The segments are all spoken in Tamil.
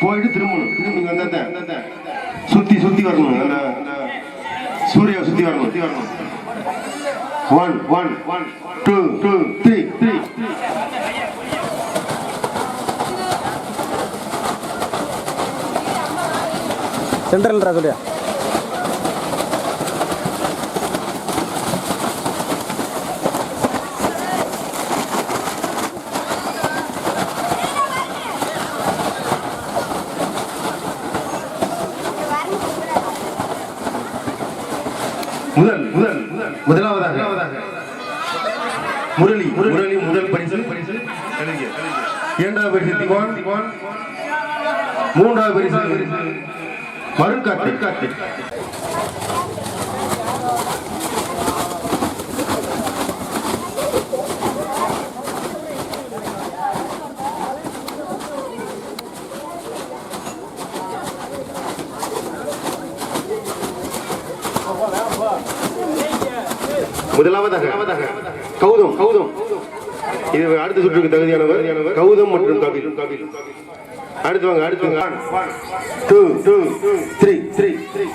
போயிட்டு திரும்பணும். திரும்பி வந்த சுத்தி சுத்தி வரணும். அந்த அந்த சூர்யா சுத்தி வரணும். சுத்தி வரணும். One one one two two three three central சொல்லியா முதல் முதல் முதலாவதாக. முரளி முரளி முதல் பரிசு. பரிசு இரண்டாவது பரிசு திவான். திவான் மூன்றாவது பரிசு மருண் முதலாவதாக கௌதம். கௌதம் இது அடுத்த சுற்றுக்கு தகுதியானவர் கௌதம் மற்றும் கபில். கபில் அடுத்து வாங்க அடுத்து வாங்க. Two two three three three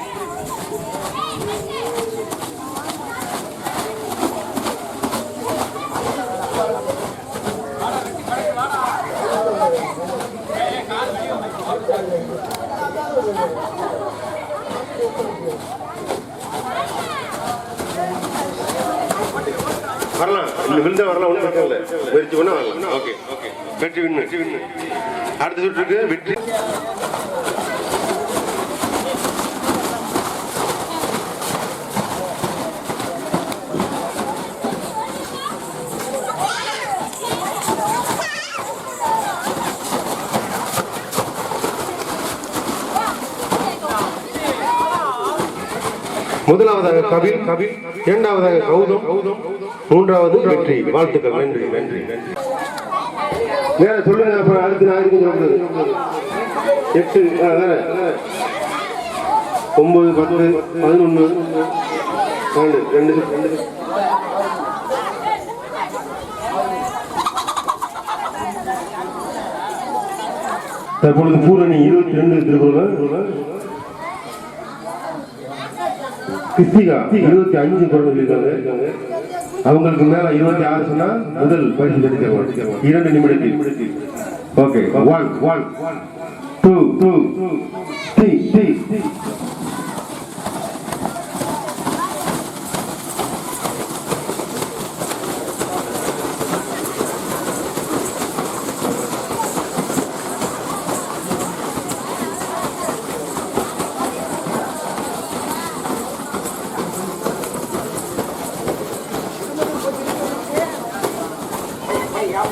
வரலாம். இந்த விழுந்தா வரலாம் ஒன்றும் பிரச்சனை இல்லை. முயற்சி பண்ணா வரலாம். ஓகே ஓகே வெற்றி வின்னு வெற்றி வின்னு அடுத்த சுற்றுக்கு வெற்றி. முதலாவதாக கபில் கபில் இரண்டாவதாக கௌதம் மூன்றாவது வெற்றி. வாழ்த்துக்கள் நன்றி. நன்றி நன்றி வேற சொல்லுங்க அப்புறம் அடுத்து நான் இருக்கு எட்டு ஆ, வேற. ஒன்பது பத்து பதினொன்று ரெண்டு ரெண்டு ரெண்டு. தற்பொழுது பூரணி இருபத்தி ரெண்டு திருக்குறள். கிருத்திகா இருபத்தி அஞ்சு குழந்தைகள் இருக்காங்க. அவங்களுக்கு மேல இருபத்தி ஆறு சொன்னா முதல் பரிசு கிடைச்சிருவாங்க இரண்டு நிமிடத்தில். Okay one one two two three three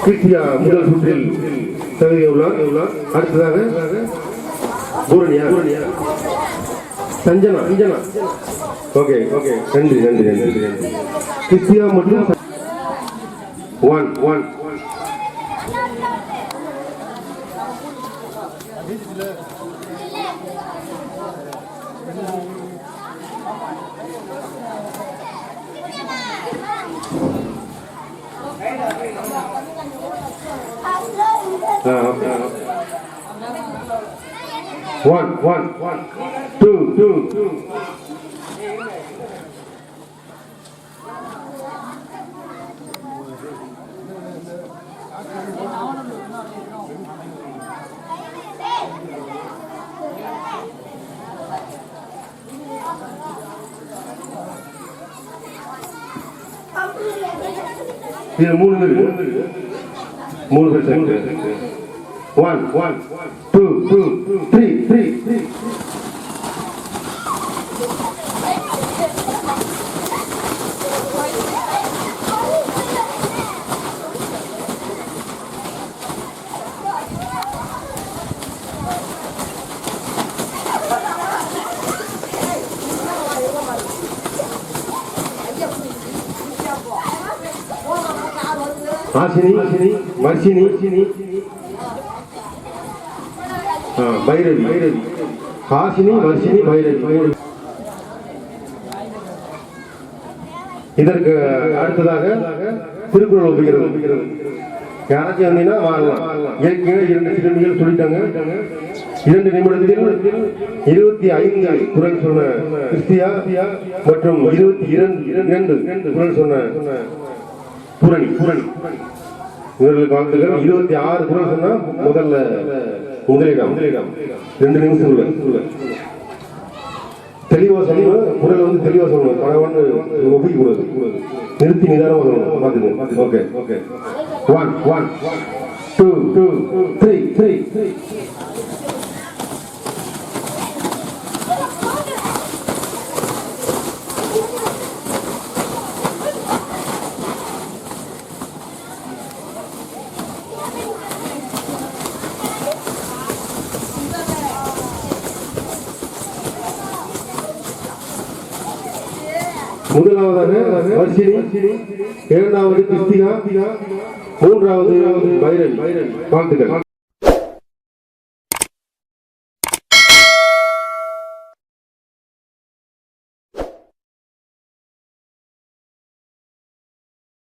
Kiruthiya முதல் சுற்றில் தகுதி உள்ளார் அடுத்ததாக Pooraniya. Pooraniya Sanjana. Sanjana okay okay. நன்றி நன்றி நன்றி நன்றி. கிருத்தியா மற்றும் one one one. One one two two இது மூணு பேர். மூணு பேர் one one two two three three three Aasini Marsini ஆ, பைரவி பைரவி. ஹாசினி வர்ஷினி பைரவி. இதற்கு அடுத்ததாக திருக்குறள் ஒப்புகிறது யாராச்சும் வந்தீங்கன்னா வாழலாம் ஏற்கனவே இரண்டு சிறுமிகள் சொல்லிட்டாங்க. இரண்டு நிமிடத்தில் இருபத்தி ஐந்து குரல் சொன்ன கிறிஸ்தியா மற்றும் இருபத்தி இரண்டு இரண்டு குரல் சொன்ன பூரணி பூரணி. இவர்களுக்கு வாழ்த்துக்கள் இருபத்தி ஆறு குரல் சொன்னா முதல்ல முதலிடம் முதலிடம் ரெண்டு நிமிஷம் உள்ள. தெளிவா சொல்லணும் குரல் வந்து தெளிவா சொல்லணும் பரவான்னு ஒப்பிக்க கூடாது. நிறுத்தி நிதானமா சொல்லணும் பாத்துங்க okay. Okay one one two two three three முதலாவதாக வர்ஷினி இரண்டாவது கிருத்திகா மூன்றாவது பைரன் வாழ்த்துக்கள்